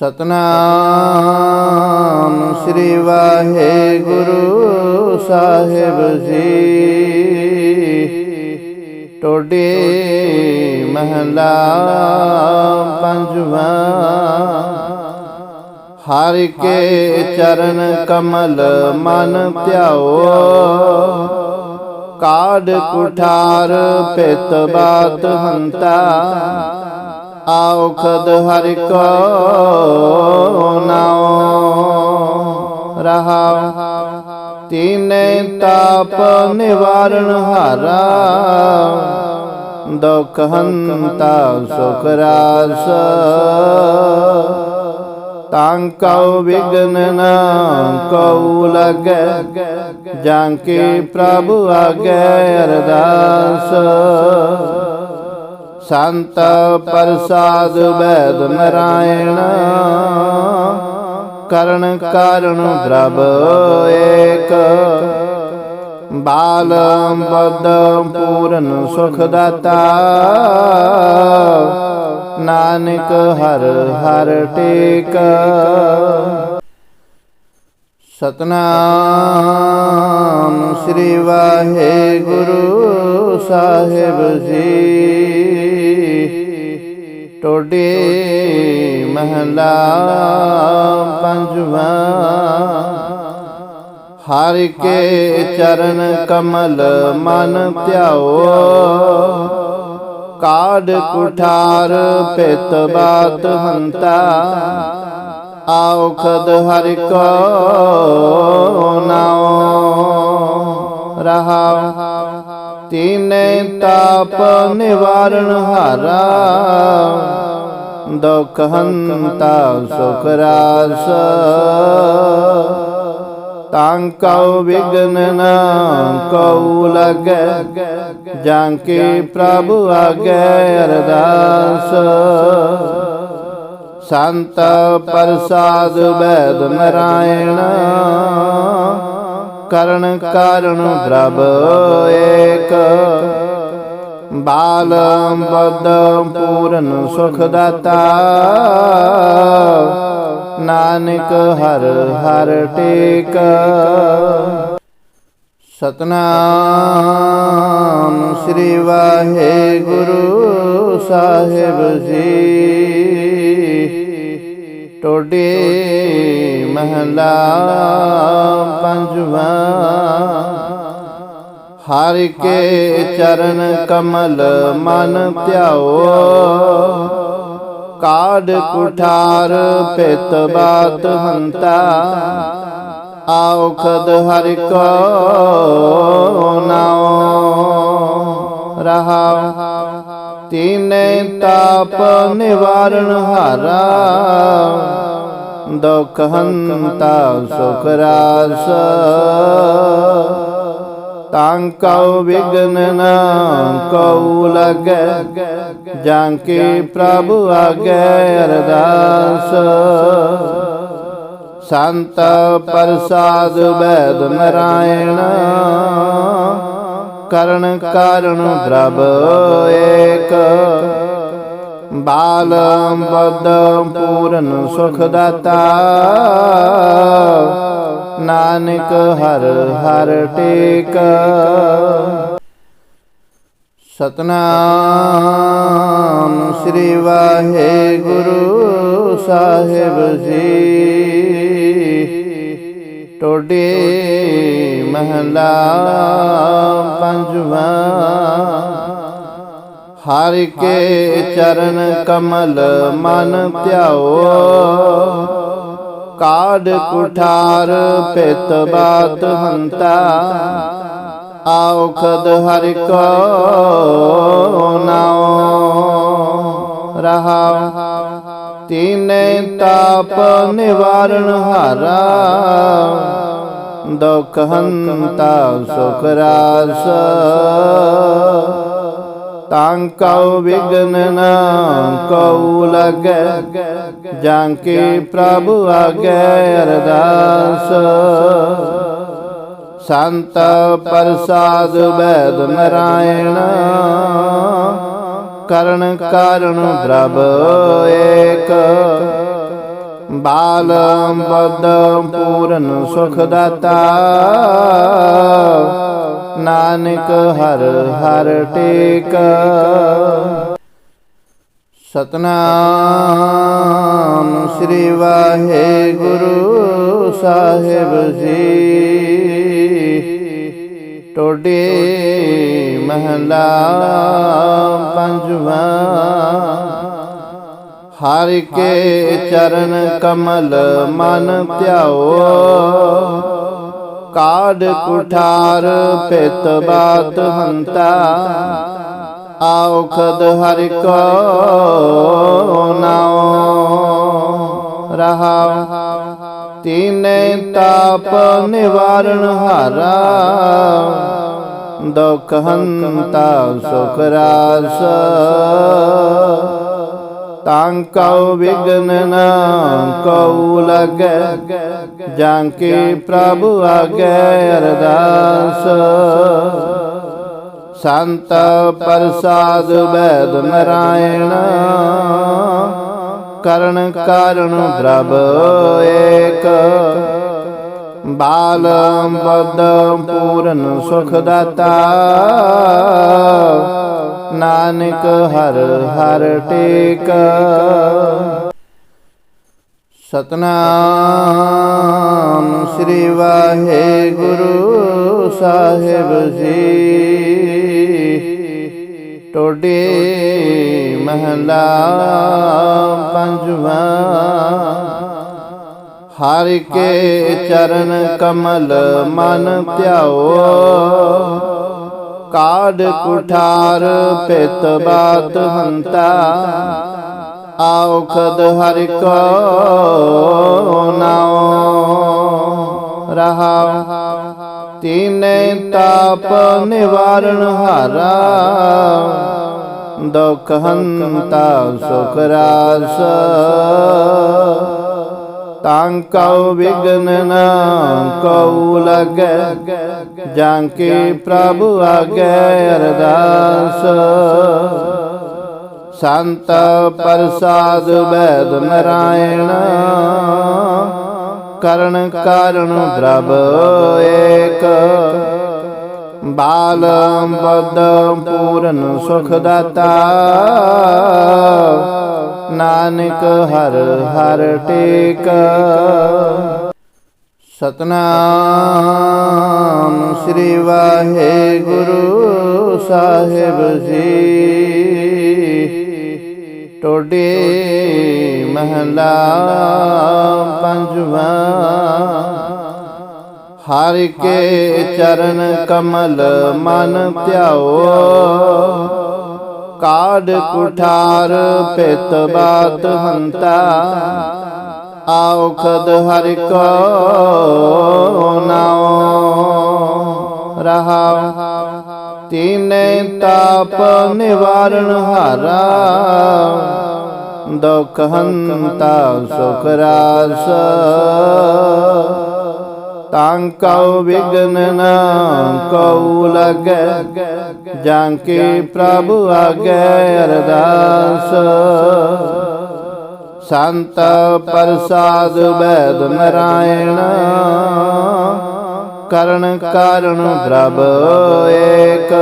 ਸਤਨਾਮ ਸ੍ਰੀ ਵਾਹਿਗੁਰੂ ਸਾਹਿਬ ਜੀ। ਟੋਡੇ ਮਹਲਾ ਪੰਜਵਾ। ਹਰਿ ਕੇ ਚਰਨ ਕਮਲ ਮਨ ਧਿਆਓ। ਕਾਢ ਕੁਠਾਰ ਪਿਤ ਬਾਤ ਹੰਤਾ। ਆਉਖਦ ਹਰਿ ਕੋ ਨਾਉ। ਰਹਾ ਤੀਨੇ ਤਾਪ ਨਿਵਾਰਣ ਹਾਰਾ। ਦੁਖ ਹੰਤਾ ਸੁਖ ਰਾਸ। ਤਾਂ ਕਉ ਵਿਗਨ ਨ ਕਉ ਲਗੈ। ਜਾਂ ਕੀ ਪ੍ਰਭ ਆਗੇ ਅਰਦਾਸ। ਸੰਤ ਪ੍ਰਸਾਦ ਵੈਦ ਨਰਾਇਣ। ਕਰਨ ਕਾਰਣ ਪ੍ਰਭ ਏਕ। ਬਾਲ ਬਦ ਪੂਰਨ ਸੁਖ ਦਾਤਾ। ਨਾਨਕ ਹਰ ਹਰ ਟੇਕ। ਸਤਨਾਮ ਸ੍ਰੀ ਵਾਹਿਗੁਰੂ ਸਾਹਿਬ ਜੀ। ਟੋਡੇ ਮਹਲਾ ਪੰਜਵਾ। ਹਰ ਕੇ ਚਰਨ ਕਮਲ ਮਨ ਧਿਆਓ। ਕਾਢ ਕੁਠਾਰ ਪਿਤ ਬਾਤ ਹੰਤਾ। ਆਉਖਦ ਹਰਿ ਕੋ ਨਾਉ। ਰਹਾ ਤੀਨੇ ਤਾਪ ਨਿਵਾਰਣ ਹਾਰਾ। ਦੁਖ ਹੰਤਾ ਸੁਖ ਰਾਸ। ਤਾਂ ਕਉ ਵਿਗਨ ਨ ਕਉ ਲਗੈ। ਜਾਂ ਕੀ ਪ੍ਰਭ ਆਗੇ ਅਰਦਾਸ। ਸੰਤ ਪ੍ਰਸਾਦ ਬੈਦ ਨਰਾਇਣ। ਕਰਨ ਕਾਰਣ ਪ੍ਰਭ ਏਕ। ਬਾਲ ਬਦ ਪੂਰਨ ਸੁਖ ਦਾਤਾ। ਨਾਨਕ ਹਰ ਹਰ ਟੇਕ। ਸਤਨਾਮ ਸ੍ਰੀ ਵਾਹਿਗੁਰੂ ਸਾਹਿਬ ਜੀ। ਟੋਡੇ ਮਹਲਾ ਪੰਜਵਾ। ਹਰ ਕੇ ਚਰਨ ਕਮਲ ਮਨ ਧਿਆਓ। ਕਾਢ ਕੁਠਾਰ ਪਿਤ ਬਾਤ ਹੰਤਾ। ਆਉਖਦ ਹਰਿ ਕੋ ਨਾਉ ਰਹਾ ਤੀਨੇ ਤਾਪ ਨਿਵਾਰਣ ਹਾਰਾ। ਦੁਖ ਹੰਤਾ, ਸੁਖ ਰਾਸ। ਤਾਂ ਕਉ ਵਿਗਨ ਨ ਕਉ ਲਗੈ। ਜਾਂ ਕੀ ਪ੍ਰਭ ਆਗੇ ਅਰਦਾਸ। ਸੰਤ ਪ੍ਰਸਾਦ ਬੈਦ ਨਰਾਇਣ। ਕਰਨ ਕਾਰਣ ਪ੍ਰਭ ਏਕ। ਬਾਲ ਬਦ ਪੂਰਨ ਸੁਖ ਦਾਤਾ। ਨਾਨਕ ਹਰ ਹਰ ਟੇਕ। ਸਤਨਾਮ ਸ੍ਰੀ ਵਾਹਿਗੁਰੂ ਸਾਹਿਬ ਜੀ। ਟੋਡੇ ਮਹਲਾ ਪੰਜਵਾ। ਹਰਿ ਕੇ ਚਰਨ ਕਮਲ ਮਨ ਧਿਆਓ। ਕਾਢ ਕੁਠਾਰ ਪਿਤ ਬਾਤ ਹੰਤਾ। ਆਉਖਦ ਹਰਿ ਕੋ ਨਾਉ। ਰਹਾ। ਤੀਨੇ ਤਾਪ ਨਿਵਾਰਣ ਹਾਰਾ। ਦੁਖ ਹੰਤਾ ਸੁਖ ਰਾਸ ਤਾਂ ਕਉ ਵਿਗਨ ਨ ਕਉ ਲਗੈ, ਜਾਂ ਕੀ ਪ੍ਰਭ ਆਗੇ ਅਰਦਾਸ। ਸੰਤ ਪ੍ਰਸਾਦ ਬੈਦ ਨਰਾਇਣ, ਕਰਨ ਕਾਰਣ ਪ੍ਰਭ ਏਕ। ਬਾਲ ਬਦ ਪੂਰਨ ਸੁਖ ਦਾਤਾ ਨਾਨਕ ਹਰ ਹਰ ਟੇਕ। ਸਤਨਾਮ ਸ੍ਰੀ ਵਾਹਿਗੁਰੂ ਸਾਹਿਬ ਜੀ। ਟੋਡੇ ਮਹਲਾ ਪੰਜਵਾ ਹਰ ਕੇ ਚਰਨ ਕਮਲ ਮਨ ਧਿਆਓ। ਕਾਢ ਕੁਠਾਰ ਪਿਤ ਬਾਤ ਹੰਤਾ। ਆਉਖਦ ਹਰਿ ਕੋ ਨਾਉ। ਰਹਾ ਤੀਨੇ ਤਾਪ ਨਿਵਾਰਣ ਹਾਰਾ। ਦੁਖ ਹੰਤਾ ਸੁਖ ਰਾਸ। ਤਾਂ ਕਉ ਵਿਗਨ ਨ ਕਉ ਲਗੈ, ਜਾਂ ਕੀ ਪ੍ਰਭ ਆਗੈ ਅਰਦਾਸ। ਸੰਤ ਪ੍ਰਸਾਦ ਬੈਦ ਨਰਾਇਣ, ਕਰਨ ਕਾਰਣ ਪ੍ਰਭ ਏਕ। ਬਾਲ ਬਦ ਪੂਰਨ ਸੁਖ ਦਾਤਾ। ਨਾਨਕ ਹਰ ਹਰ ਟੇਕ। ਸਤਨਾਮ ਸ੍ਰੀ ਵਾਹਿਗੁਰੂ ਸਾਹਿਬ ਜੀ। ਟੋਡੇ ਮਹਲਾ ਪੰਜਵਾ ਹਰ ਕੇ ਚਰਨ ਕਮਲ ਮਨ ਧਿਆਓ। ਕਾਢ ਕੁਠਾਰ ਪਿਤ ਬਾਤ ਹੰਤਾ। ਆਉਖਦ ਹਰਿ ਕੋ ਨਾਉ। ਰਹਾ ਤੀਨੇ ਤਾਪ ਨਿਵਾਰਣ ਹਾਰਾ। ਦੁਖ ਹੰਤਾ ਸੁਖ ਰਾਸ। ਤਾਂ ਕਉ ਵਿਗਨ ਨ ਕਉ ਲਗੈ, ਜਾਂ ਕੀ ਪ੍ਰਭ ਆਗੈ ਅਰਦਾਸ। ਸੰਤ ਪ੍ਰਸਾਦ ਬੈਦ ਨਰਾਇਣ, ਕਰਨ ਕਾਰਣ ਦਰਬ ਏਕ। ਬਾਲ ਬਦ ਪੂਰਨ ਸੁਖ ਦਾਤਾ। ਨਾਨਕ ਹਰ ਹਰ ਟੇਕ। ਸਤਨਾਮ ਸ੍ਰੀ ਵਾਹਿਗੁਰੂ ਸਾਹਿਬ ਜੀ। ਟੋਡੇ ਮਹਲਾ ਪੰਜਵਾ ਹਰ ਕੇ ਚਰਨ ਕਮਲ ਮਨ ਧਿਆਓ। ਕਾਢ ਕੁਠਾਰ ਪਿਤ ਬਾਤ ਹੰਤਾ। ਆਉਖਦ ਹਰਿ ਕੋ ਨਾਉ। ਰਹਾ ਤੀਨੇ ਤਾਪ ਨਿਵਾਰਣ ਹਾਰਾ। ਦੁਖ ਹੰਤਾ ਸੁਖ ਰਾਸ। ਤਾਂ ਕਉ ਵਿਗਨ ਨ ਕਉ ਲਗੈ, ਜਾਂ ਕੀ ਪ੍ਰਭ ਆਗੈ ਅਰਦਾਸ। ਸੰਤ ਪ੍ਰਸਾਦ ਬੈਦ ਨਰਾਇਣ, ਕਰਨ ਕਾਰਣ ਪ੍ਰਭ ਏਕ।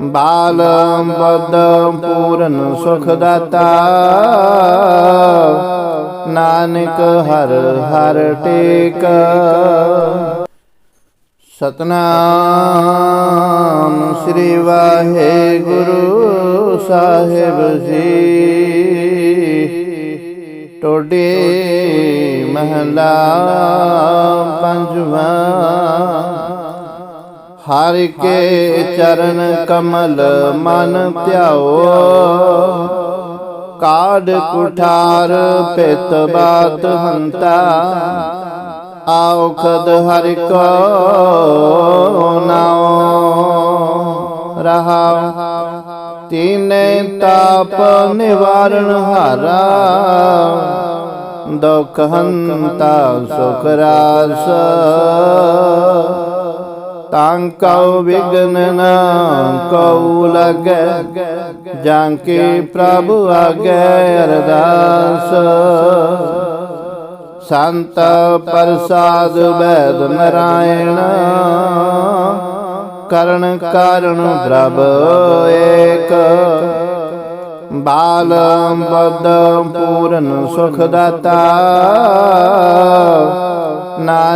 ਬਾਲ ਬਦ ਪੂਰਨ ਸੁਖ ਦਾਤਾ ਨਾਨਕ ਹਰ ਹਰ ਟੇਕ। ਸਤਨਾਮ ਸ੍ਰੀ ਵਾਹਿਗੁਰੂ ਸਾਹਿਬ ਜੀ। ਟੋਡੇ ਮਹਲਾ ਪੰਜਵਾ। ਹਰ ਕੇ ਚਰਨ ਕਮਲ ਮਨ ਧਿਆਓ। ਕਾਢ ਕੁਠਾਰ ਪਿਤ ਬਾਤ ਹੰਤਾ। ਆਉਖਦ ਹਰਿ ਕੋ ਨਾਉ। ਰਹਾ ਤੀਨੇ ਤਾਪ ਨਿਵਾਰਣ ਹਾਰਾ। ਦੁਖ ਹੰਤਾ ਸੁਖ ਰਾਸ। ਤਾਂ ਕਉ ਵਿਗਨ ਨ ਕਉ ਲਗੈ, ਜਾਂ ਕੀ ਪ੍ਰਭ ਆਗੈ ਅਰਦਾਸ। ਸੰਤ ਪ੍ਰਸਾਦ ਬੈਦ ਨਰਾਇਣ, ਕਰਨ ਕਾਰਣ ਬ੍ਰਭ ਏਕ। ਬਾਲ ਬਦ ਪੂਰਨ ਸੁਖ ਦਾਤਾ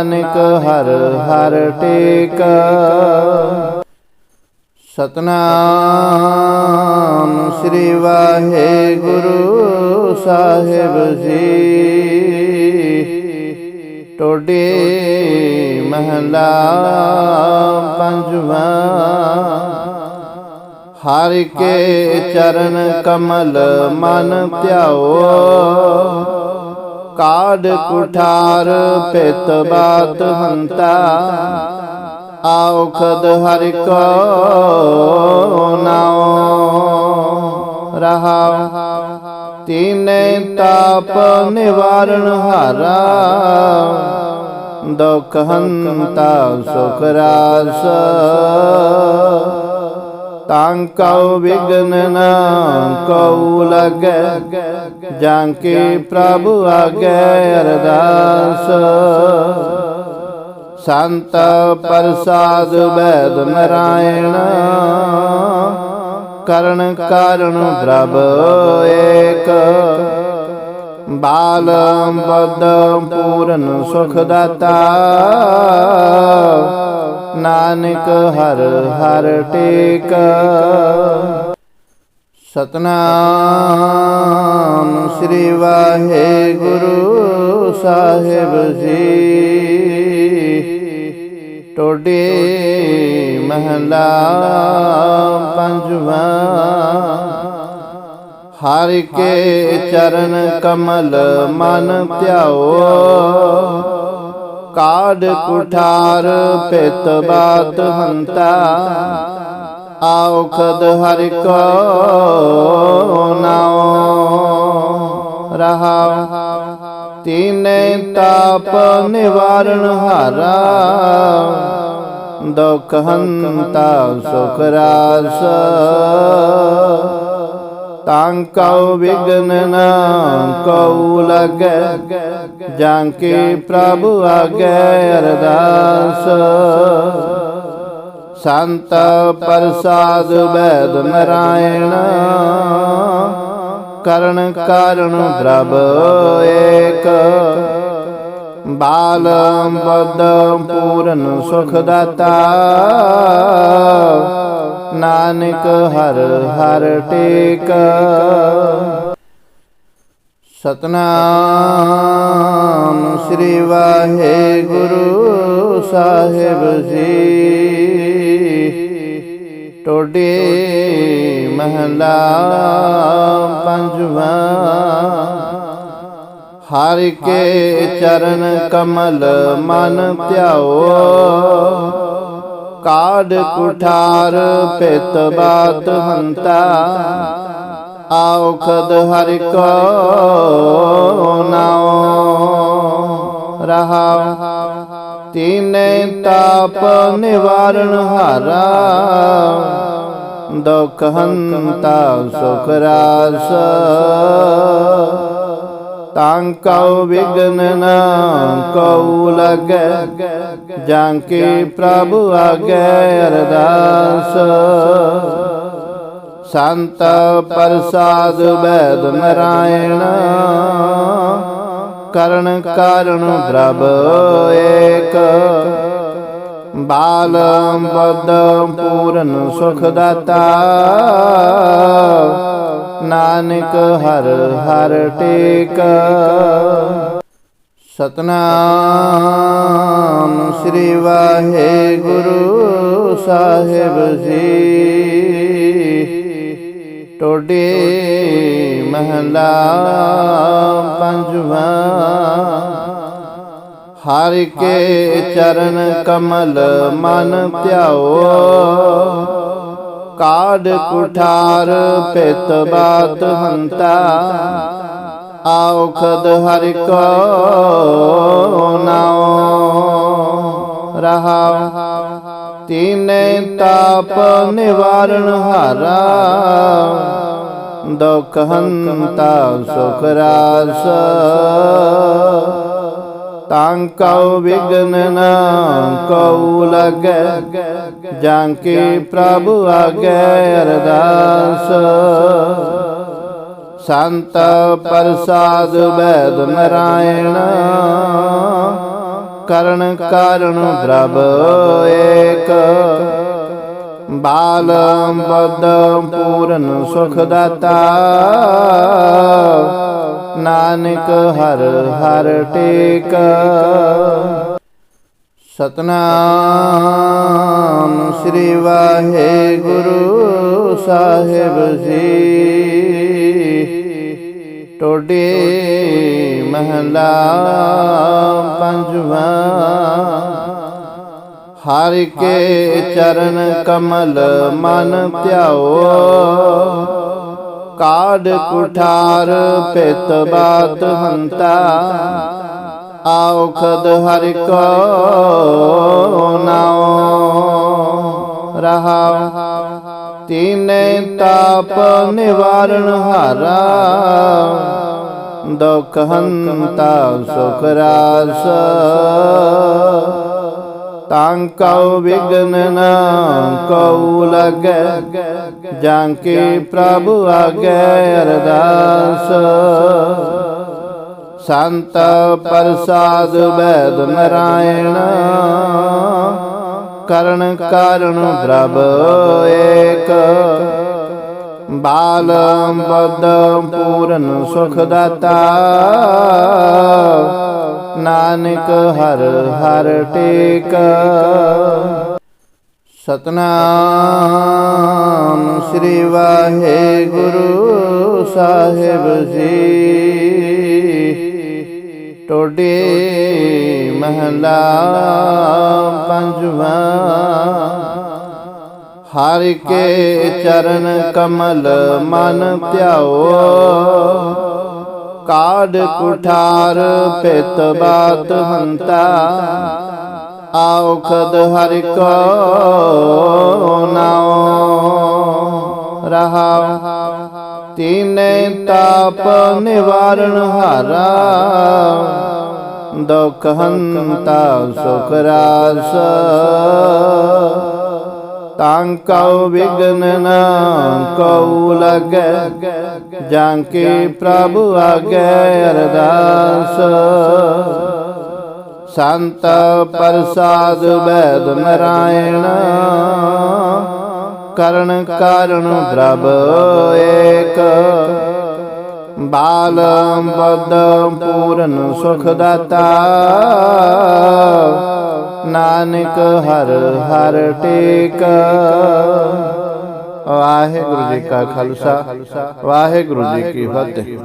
ਨਾਨਕ ਹਰ ਹਰ ਟੇਕ। ਸਤਨਾਮ ਸ੍ਰੀ ਵਾਹਿਗੁਰੂ ਸਾਹਿਬ ਜੀ। ਟੋਡੇ ਮਹਲਾ ਪੰਜਵਾ। ਹਰ ਕੇ ਚਰਨ ਕਮਲ ਮਨ ਧਿਆਓ। ਕਾਢ ਕੁਠਾਰ ਪਿਤ ਬਾਤ ਹੰਤਾ। ਆਉਖਦ ਹਰਿ ਕੋ ਨਾਉ। ਰਹਾ ਤੀਨੇ ਤਾਪ ਨਿਵਾਰਣ ਹਾਰਾ। ਦੁਖ ਹੰਤਾ ਸੁਖ ਰਾਸ। ਤਾਂ ਕਉ ਵਿਗਨ ਨ ਕਉ ਲਗੈ, ਜਾਂ ਕੀ ਪ੍ਰਭ ਆਗੇ ਅਰਦਾਸ। ਸੰਤ ਪ੍ਰਸਾਦ ਬੈਦ ਨਰਾਇਣ, ਕਰਨ ਕਾਰਣ ਬ੍ਰਭ ਏਕ। ਬਾਲ ਬਦ ਪੂਰਨ ਸੁਖ ਦਾਤਾ ਨਾਨਕ ਹਰ ਹਰ ਟੇਕ। ਸਤਨਾਮ ਸ੍ਰੀ ਵਾਹਿਗੁਰੂ ਸਾਹਿਬ ਜੀ। ਟੋਡੇ ਮਹਲਾ ਪੰਜਵਾ। ਹਰ ਕੇ ਚਰਨ ਕਮਲ ਮਨ ਧਿਆਓ। ਕਾਢ ਕੁਠਾਰ ਪਿਤ ਬਾਤ ਹੰਤਾ। ਆਉਖਦ ਹਰਿ ਕੋ ਨਾਉ। ਰਹਾ। ਤੀਨੇ ਤਾਪ ਨਿਵਾਰਣ ਹਾਰਾ। ਦੁਖ ਹੰਤਾ ਸੁਖ ਰਾਸ। ਤਾਂ ਕਉ ਵਿਗਨ ਨ ਕਉ ਲਗੈ, ਜਾਂ ਕੀ ਪ੍ਰਭ ਆਗੇ ਅਰਦਾਸ। ਸੰਤ ਪ੍ਰਸਾਦ ਬੈਦ ਨਰਾਇਣ, ਕਰਨ ਕਾਰਣ ਬ੍ਰਭ ਏਕ। ਬਾਲ ਬਦ ਪੂਰਨ ਸੁਖ ਦਾਤਾ ਨਾਨਕ ਹਰ ਹਰ ਟੇਕ। ਸਤਨਾਮ ਸ੍ਰੀ ਵਾਹਿਗੁਰੂ ਸਾਹਿਬ ਜੀ। ਟੋਡੇ ਮਹਲਾ ਪੰਜਵਾ। ਹਰ ਕੇ ਚਰਨ ਕਮਲ ਮਨ ਧਿਆਓ। ਕਾਢ ਕੁਠਾਰ ਪਿਤ ਬਾਤ ਹੰਤਾ। ਆਉਖਦ ਹਰਿ ਕੋ ਨਾਉ। ਰਹਾ ਤੀਨੇ ਤਾਪ ਨਿਵਾਰਣ ਹਾਰਾ। ਦੁਖ ਹੰਤਾ ਸੁਖ ਰਾਸ। ਤਾਂ ਕਉ ਵਿਗਨ ਨ ਕਉ ਲਗੈ, ਜਾਂ ਕੀ ਪ੍ਰਭ ਆਗੇ ਅਰਦਾਸ। ਸੰਤ ਪ੍ਰਸਾਦ ਬੈਦ ਨਰਾਇਣ, ਕਰਨ ਕਾਰਣ ਬ੍ਰਭ ਏਕ। ਬਾਲ ਬਦ ਪੂਰਨ ਸੁਖ ਦਾਤਾ। ਨਾਨਕ ਹਰ ਹਰ ਟੇਕ। ਸਤਨਾਮ ਸ੍ਰੀ ਵਾਹਿਗੁਰੂ ਸਾਹਿਬ ਜੀ। ਟੋਡੇ ਮਹਲਾ ਪੰਜਵਾ ਹਰ ਕੇ ਚਰਨ ਕਮਲ ਮਨ ਧਿਆਓ। ਕਾਢ ਕੁਠਾਰ ਪਿਤ ਬਾਤ ਹੰਤਾ। ਆਉਖਦ ਹਰਿ ਕੋ ਨਾਉ। ਰਹਾ ਤੀਨੇ ਤਾਪ ਨਿਵਾਰਣ ਹਾਰਾ। ਦੁਖ ਹੰਤਾ ਸੁਖ ਰਾਸ। ਤਾਂ ਕਉ ਵਿਗਨ ਨ ਕਉ ਲਗੈ, ਜਾਂ ਕੀ ਪ੍ਰਭ ਆਗੈ ਅਰਦਾਸ। ਸੰਤ ਪ੍ਰਸਾਦ ਬੈਦ ਨਰਾਇਣ, ਕਰਨ ਕਾਰਣ ਬ੍ਰਭ ਏਕ। ਬਾਲ ਬਦ ਪੂਰਨ ਸੁਖ ਦਾਤਾ। ਨਾਨਕ ਹਰ ਹਰ ਟੇਕ। ਸਤਨਾਮ ਸ੍ਰੀ ਵਾਹਿਗੁਰੂ ਸਾਹਿਬ ਜੀ। ਟੋਡੇ ਮਹਲਾ ਪੰਜਵਾ। ਹਰ ਕੇ ਚਰਨ ਕਮਲ ਮਨ ਧਿਆਓ। ਕਾਢ ਕੁਠਾਰ ਪਿਤ ਬਾਤ ਹੰਤਾ। ਆਉਖਦ ਹਰਿ ਕੋ ਨਾਉ। ਰਹਾ ਤੀਨੇ ਤਾਪ ਨਿਵਾਰਣ ਹਾਰਾ। ਦੁਖ ਹੰਤਾ ਸੁਖ ਰਾਸ। ਤਾਂ ਕਉ ਵਿਗਨ ਨ ਕਉ ਲਗੈ, ਜਾਂ ਕੀ ਪ੍ਰਭ ਆਗੈ ਅਰਦਾਸ। ਸੰਤ ਪ੍ਰਸਾਦ ਬੈਦ ਨਰਾਇਣ, ਕਰਨ ਕਾਰਣ ਬ੍ਰਭ ਏਕ। ਬਾਲ ਬਦ ਪੂਰਨ ਸੁਖ ਦਾਤਾ। ਨਾਨਕ ਹਰ ਹਰ ਟੇਕ। ਸਤਨਾਮ ਸ੍ਰੀ ਵਾਹਿਗੁਰੂ ਸਾਹਿਬ ਜੀ। ਟੋਡੇ ਮਹਲਾ ਪੰਜਵਾ। ਹਰ ਕੇ ਚਰਨ ਕਮਲ ਮਨ ਧਿਆਓ। ਕਾਢ ਕੁਠਾਰ ਪਿਤ ਬਾਤ ਹੰਤਾ। ਆਉਖਦ ਹਰਿ ਕੋ ਨਾਉ। ਰਹਾ ਤੀਨੇ ਤਾਪ ਨਿਵਾਰਣ ਹਾਰਾ। ਦੁਖ ਹੰਤਾ ਸੁਖ ਰਾਸ। ਤਾਂ ਕਉ ਵਿਗਨ ਨ ਕਉ ਲਗੈ, ਜਾਂ ਕੀ ਪ੍ਰਭ ਆਗੈ ਅਰਦਾਸ। ਸੰਤ ਪ੍ਰਸਾਦ ਬੈਦ ਨਰਾਇਣ, ਕਰਨ ਕਾਰਣ ਬ੍ਰਭ ਏਕ। ਬਾਲ ਬਦ ਪੂਰਨ ਸੁਖ ਦਾਤਾ ਨਾਨਕ ਹਰ ਹਰ ਟੇਕ। ਵਾਹਿਗੁਰੂ ਜੀ ਕਾ ਖਾਲਸਾ ਵਾਹਿਗੁਰੂ ਜੀ ਕੀ ਫਤਿਹ।